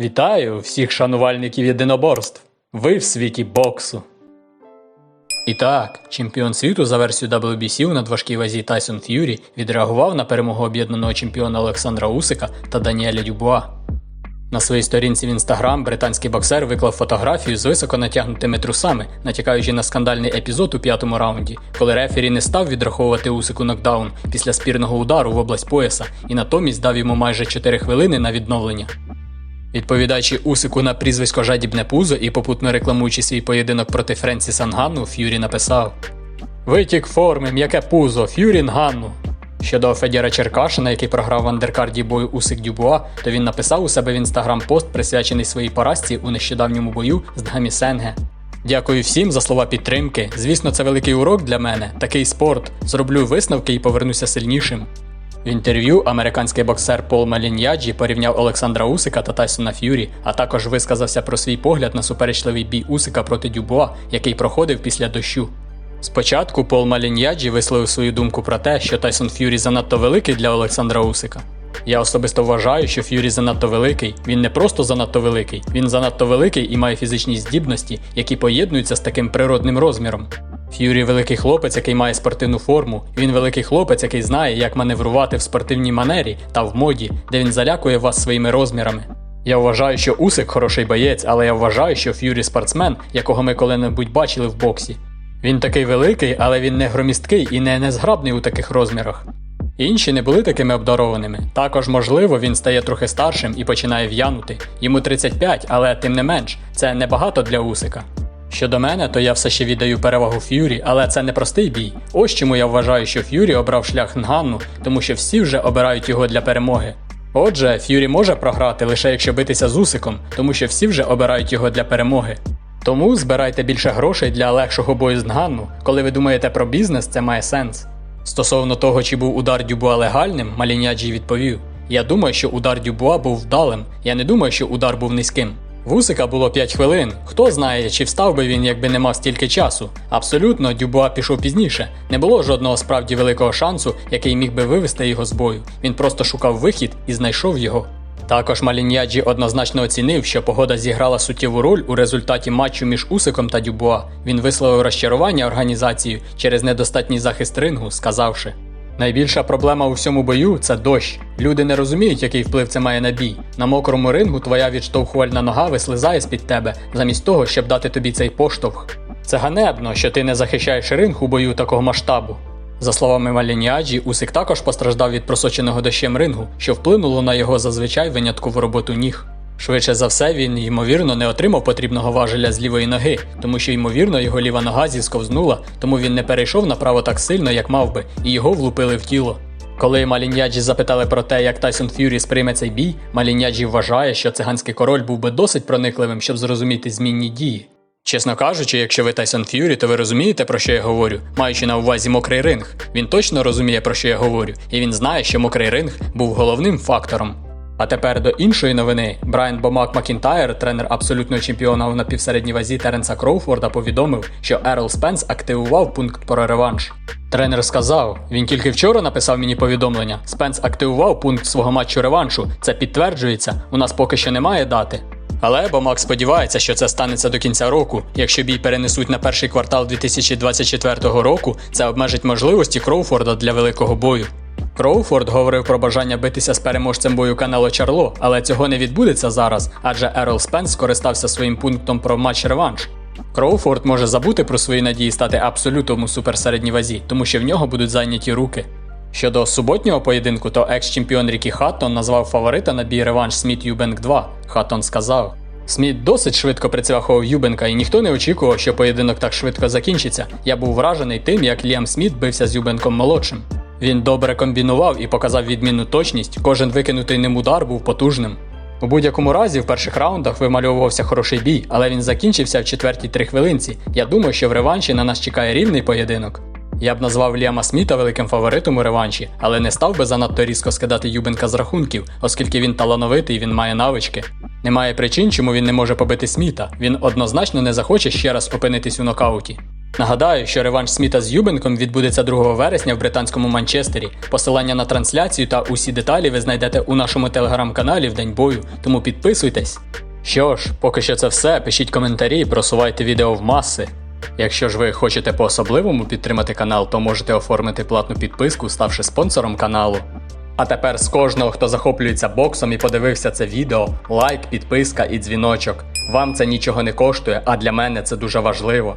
Вітаю всіх шанувальників єдиноборств. Ви в світі боксу. І так, чемпіон світу за версією WBC у надважкій вазі Тайсон Ф'юрі відреагував на перемогу об'єднаного чемпіона Олександра Усика та Даніеля Дюбуа. На своїй сторінці в інстаграм британський боксер виклав фотографію з високо натягнутими трусами, натякаючи на скандальний епізод у п'ятому раунді, коли рефері не став відраховувати Усику нокдаун після спірного удару в область пояса і натомість дав йому майже 4 хвилини на відновлення. Відповідаючи Усику на прізвисько жадібне пузо і попутно рекламуючи свій поєдинок проти Френсіса Нганну, Ф'юрі написав Витік форми, м'яке пузо, Ф'юрі Нганну. Щодо Федіра Черкашина, який програв в андеркарді бою Усик Дюбуа, то він написав у себе в інстаграм пост, присвячений своїй поразці у нещодавньому бою з Дгамі Сенге. Дякую всім за слова підтримки. Звісно, це великий урок для мене, такий спорт. Зроблю висновки і повернуся сильнішим. В інтерв'ю американський боксер Пол Маліньяджі порівняв Олександра Усика та Тайсона Ф'юрі, а також висказався про свій погляд на суперечливий бій Усика проти Дюбуа, який проходив після дощу. Спочатку Пол Маліньяджі висловив свою думку про те, що Тайсон Ф'юрі занадто великий для Олександра Усика. Я особисто вважаю, що Ф'юрі занадто великий. Він не просто занадто великий, він занадто великий і має фізичні здібності, які поєднуються з таким природним розміром. Ф'юрі великий хлопець, який має спортивну форму. Він великий хлопець, який знає, як маневрувати в спортивній манері та в моді, де він залякує вас своїми розмірами. Я вважаю, що Усик хороший боєць, але я вважаю, що Ф'юрі спортсмен, якого ми коли-небудь бачили в боксі. Він такий великий, але він не громісткий і не незграбний у таких розмірах. Інші не були такими обдарованими. Також, можливо, він стає трохи старшим і починає в'янути. Йому 35, але тим не менш, це небагато для Усика. Щодо мене, то я все ще віддаю перевагу Ф'юрі, але це не простий бій. Ось чому я вважаю, що Ф'юрі обрав шлях Нганну, тому що всі вже обирають його для перемоги. Отже, Ф'юрі може програти лише якщо битися з Усиком, тому що всі вже обирають його для перемоги. Тому збирайте більше грошей для легшого бою з Нганну. Коли ви думаєте про бізнес, це має сенс. Стосовно того, чи був удар Дюбуа легальним, Маліняджі відповів: Я думаю, що удар Дюбуа був вдалим. Я не думаю, що удар був низьким. Вусика було 5 хвилин. Хто знає, чи встав би він, якби не мав стільки часу. Абсолютно, Дюбуа пішов пізніше. Не було жодного справді великого шансу, який міг би вивести його з бою. Він просто шукав вихід і знайшов його. Також Маліньяджі однозначно оцінив, що погода зіграла суттєву роль у результаті матчу між Усиком та Дюбуа. Він висловив розчарування організацію через недостатній захист рингу, сказавши. Найбільша проблема у всьому бою це дощ. Люди не розуміють, який вплив це має на бій. На мокрому рингу твоя відштовхувальна нога вислизає з-під тебе, замість того, щоб дати тобі цей поштовх. Це ганебно, що ти не захищаєш ринг у бою такого масштабу. За словами Малініаджі, Усик також постраждав від просоченого дощем рингу, що вплинуло на його зазвичай виняткову роботу ніг. Швидше за все, він, ймовірно, не отримав потрібного важеля з лівої ноги, тому що, ймовірно, його ліва нога зісковзнула, тому він не перейшов направо так сильно, як мав би, і його влупили в тіло. Коли Маліньяджі запитали про те, як Тайсон Ф'юрі сприйме цей бій, Маліньяджі вважає, що циганський король був би досить проникливим, щоб зрозуміти змінні дії. Чесно кажучи, якщо ви Тайсон Ф'юрі, то ви розумієте, про що я говорю, маючи на увазі мокрий ринг. Він точно розуміє, про що я говорю, і він знає, що мокрий ринг був головним фактором. А тепер до іншої новини. Брайан Бомак Макінтайр, тренер абсолютного чемпіона у напівсередній вазі Теренса Кроуфорда, повідомив, що Ерл Спенс активував пункт про реванш. Тренер сказав: він тільки вчора написав мені повідомлення. Спенс активував пункт свого матчу реваншу. Це підтверджується. У нас поки що немає дати. Але Бомак сподівається, що це станеться до кінця року. Якщо бій перенесуть на перший квартал 2024 року, це обмежить можливості Кроуфорда для великого бою. Кроуфорд говорив про бажання битися з переможцем бою Канело Чарло, але цього не відбудеться зараз, адже Ерл Спенс скористався своїм пунктом про матч-реванш. Кроуфорд може забути про свої надії стати абсолютом у суперсередній вазі, тому що в нього будуть зайняті руки. Щодо суботнього поєдинку, то екс-чемпіон Рікі Хаттон назвав фаворита на бій реванш Сміт Юбенк 2. Хаттон сказав: Сміт досить швидко прицвяхував Юбенка, і ніхто не очікував, що поєдинок так швидко закінчиться. Я був вражений тим, як Ліам Сміт бився з Юбенком молодшим. Він добре комбінував і показав відмінну точність. Кожен викинутий ним удар був потужним. У будь-якому разі в перших раундах вимальовувався хороший бій, але він закінчився в четвертій три хвилинці. Я думаю, що в реванші на нас чекає рівний поєдинок. Я б назвав Ліама Сміта великим фаворитом у реванші, але не став би занадто різко скидати Юбенка з рахунків, оскільки він талановитий і він має навички. Немає причин, чому він не може побити Сміта. Він однозначно не захоче ще раз опинитись у нокауті. Нагадаю, що реванш Сміта з Юбенком відбудеться 2 вересня в британському Манчестері. Посилання на трансляцію та усі деталі ви знайдете у нашому телеграм-каналі в день бою, тому підписуйтесь. Що ж, поки що це все. Пишіть коментарі, просувайте відео в маси. Якщо ж ви хочете по-особливому підтримати канал, то можете оформити платну підписку, ставши спонсором каналу. А тепер з кожного, хто захоплюється боксом і подивився це відео, лайк, підписка і дзвіночок. Вам це нічого не коштує, а для мене це дуже важливо.